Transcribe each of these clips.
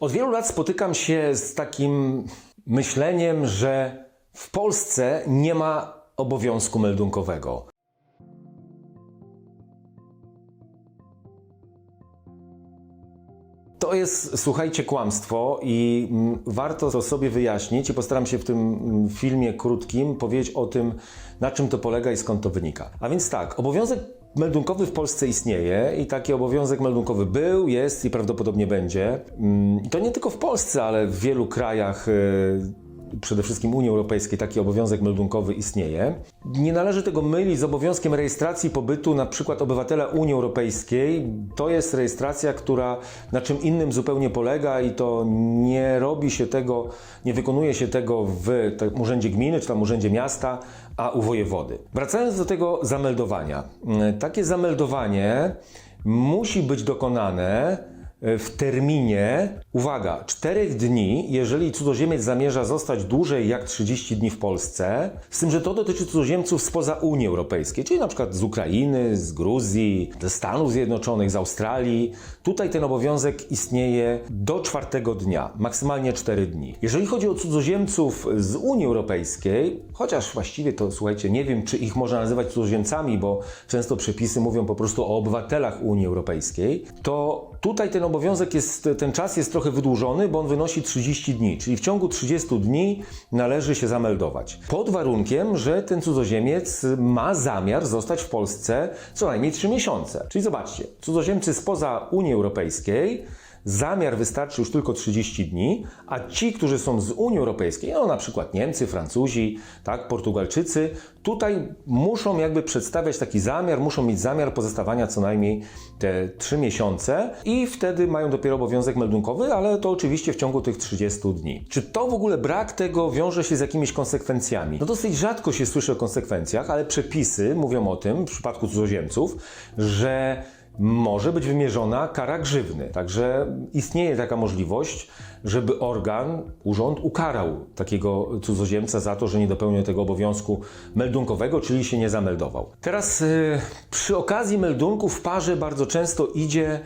Od wielu lat spotykam się z takim myśleniem, że w Polsce nie ma obowiązku meldunkowego. To jest, słuchajcie, kłamstwo i mm, warto to sobie wyjaśnić i postaram się w tym mm, filmie krótkim powiedzieć o tym, na czym to polega i skąd to wynika. A więc tak, obowiązek meldunkowy w Polsce istnieje i taki obowiązek meldunkowy był, jest i prawdopodobnie będzie. Mm, To nie tylko w Polsce, ale w wielu krajach y, przede wszystkim Unii Europejskiej taki obowiązek meldunkowy istnieje. Nie należy tego mylić z obowiązkiem rejestracji pobytu na przykład obywatela Unii Europejskiej. To jest rejestracja, która na czym innym zupełnie polega i to nie robi się tego, nie wykonuje się tego w tym urzędzie gminy czy tam urzędzie miasta, a u wojewody. Wracając do tego zameldowania. Takie zameldowanie musi być dokonane w terminie, uwaga, 4 dni, jeżeli cudzoziemiec zamierza zostać dłużej jak 30 dni w Polsce, z tym, że to dotyczy cudzoziemców spoza Unii Europejskiej, czyli na przykład z Ukrainy, z Gruzji, ze Stanów Zjednoczonych, z Australii. Tutaj ten obowiązek istnieje do czwartego dnia, maksymalnie 4 dni. Jeżeli chodzi o cudzoziemców z Unii Europejskiej, chociaż właściwie to słuchajcie, nie wiem, czy ich można nazywać cudzoziemcami, bo często przepisy mówią po prostu o obywatelach Unii Europejskiej, to tutaj ten obowiązek jest, ten czas jest trochę wydłużony, bo on wynosi 30 dni, czyli w ciągu 30 dni należy się zameldować. Pod warunkiem, że ten cudzoziemiec ma zamiar zostać w Polsce co najmniej 3 miesiące. Czyli zobaczcie, cudzoziemcy spoza Unii Europejskiej Zamiar wystarczy już tylko 30 dni, a ci, którzy są z Unii Europejskiej, no na przykład Niemcy, Francuzi, tak, Portugalczycy, tutaj muszą jakby przedstawiać taki zamiar, muszą mieć zamiar pozostawania co najmniej te 3 miesiące i wtedy mają dopiero obowiązek meldunkowy, ale to oczywiście w ciągu tych 30 dni. Czy to w ogóle brak tego wiąże się z jakimiś konsekwencjami? No dosyć rzadko się słyszy o konsekwencjach, ale przepisy mówią o tym w przypadku cudzoziemców, że może być wymierzona kara grzywny. Także istnieje taka możliwość, żeby organ, urząd ukarał takiego cudzoziemca za to, że nie dopełnił tego obowiązku meldunkowego, czyli się nie zameldował. Teraz yy, przy okazji meldunku w parze bardzo często idzie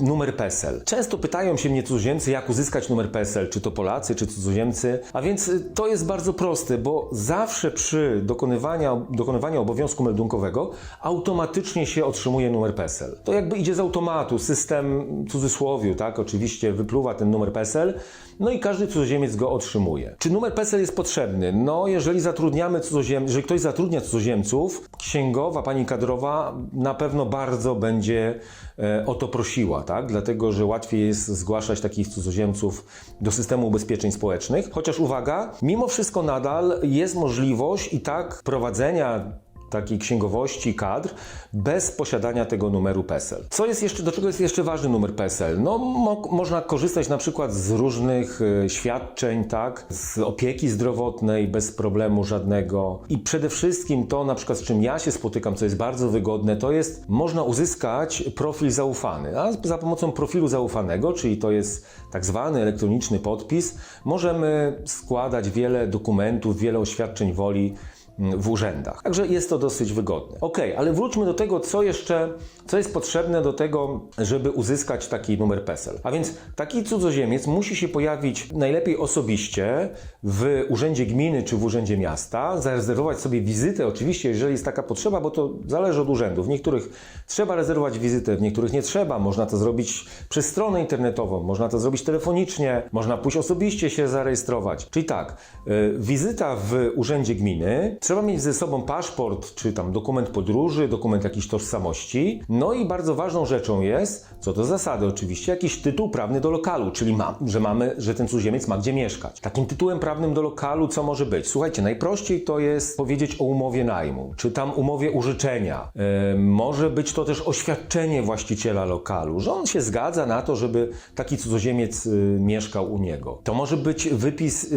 numer PESEL. Często pytają się mnie cudzoziemcy, jak uzyskać numer PESEL, czy to Polacy, czy cudzoziemcy. A więc yy, to jest bardzo proste, bo zawsze przy dokonywaniu, dokonywaniu obowiązku meldunkowego automatycznie się otrzymuje numer PESEL. To jakby idzie z automatu, system w cudzysłowiu, tak, oczywiście wypluwa ten numer PESEL, no i każdy cudzoziemiec go otrzymuje. Czy numer PESEL jest potrzebny? No, jeżeli zatrudniamy cudzoziem, jeżeli ktoś zatrudnia cudzoziemców, księgowa, pani kadrowa na pewno bardzo będzie e, o to prosiła, tak? Dlatego, że łatwiej jest zgłaszać takich cudzoziemców do systemu ubezpieczeń społecznych. Chociaż uwaga, mimo wszystko nadal jest możliwość i tak prowadzenia takiej księgowości kadr bez posiadania tego numeru PESEL. Co jest jeszcze, do czego jest jeszcze ważny numer PESEL? No, mo można korzystać na przykład z różnych y, świadczeń, tak, z opieki zdrowotnej bez problemu żadnego. I przede wszystkim to, na przykład z czym ja się spotykam, co jest bardzo wygodne, to jest można uzyskać profil zaufany. A za pomocą profilu zaufanego, czyli to jest tak zwany elektroniczny podpis, możemy składać wiele dokumentów, wiele oświadczeń woli w urzędach. Także jest to dosyć wygodne. Ok, ale wróćmy do tego, co jeszcze, co jest potrzebne do tego, żeby uzyskać taki numer PESEL. A więc taki cudzoziemiec musi się pojawić najlepiej osobiście w urzędzie gminy czy w urzędzie miasta, zarezerwować sobie wizytę, oczywiście, jeżeli jest taka potrzeba, bo to zależy od urzędów. W niektórych trzeba rezerwować wizytę, w niektórych nie trzeba. Można to zrobić przez stronę internetową, można to zrobić telefonicznie, można pójść osobiście się zarejestrować. Czyli tak, y, wizyta w urzędzie gminy Trzeba mieć ze sobą paszport, czy tam dokument podróży, dokument jakiejś tożsamości. No i bardzo ważną rzeczą jest, co do zasady oczywiście, jakiś tytuł prawny do lokalu, czyli ma, że mamy, że ten cudzoziemiec ma gdzie mieszkać. Takim tytułem prawnym do lokalu co może być? Słuchajcie, najprościej to jest powiedzieć o umowie najmu, czy tam umowie użyczenia. Yy, może być to też oświadczenie właściciela lokalu, że on się zgadza na to, żeby taki cudzoziemiec yy, mieszkał u niego. To może być wypis yy,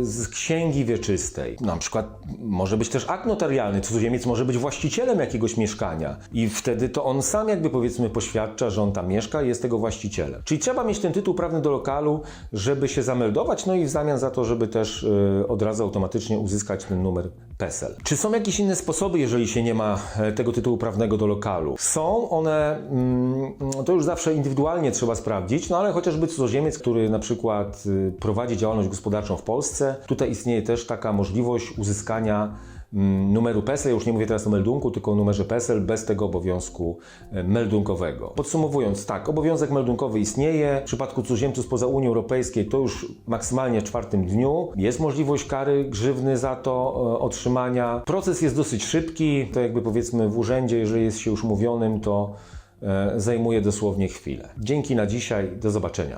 z księgi wieczystej, na przykład może Może być też akt notarialny. Cudzoziemiec może być właścicielem jakiegoś mieszkania i wtedy to on sam jakby powiedzmy poświadcza, że on tam mieszka i jest tego właścicielem. Czyli trzeba mieć ten tytuł prawny do lokalu, żeby się zameldować, no i w zamian za to, żeby też y, od razu automatycznie uzyskać ten numer PESEL. Czy są jakieś inne sposoby, jeżeli się nie ma e, tego tytułu prawnego do lokalu? Są one, mm, to już zawsze indywidualnie trzeba sprawdzić, no ale chociażby cudzoziemiec, który na przykład y, prowadzi działalność gospodarczą w Polsce, tutaj istnieje też taka możliwość uzyskania numeru PESEL, już nie mówię teraz o meldunku, tylko o numerze PESEL, bez tego obowiązku e, meldunkowego. Podsumowując, tak, obowiązek meldunkowy istnieje. W przypadku cudzoziemców spoza Unii Europejskiej to już maksymalnie w czwartym dniu. Jest możliwość kary grzywny za to e, otrzymania. Proces jest dosyć szybki, to jakby powiedzmy w urzędzie, jeżeli jest się już umówionym, to e, zajmuje dosłownie chwilę. Dzięki na dzisiaj, do zobaczenia.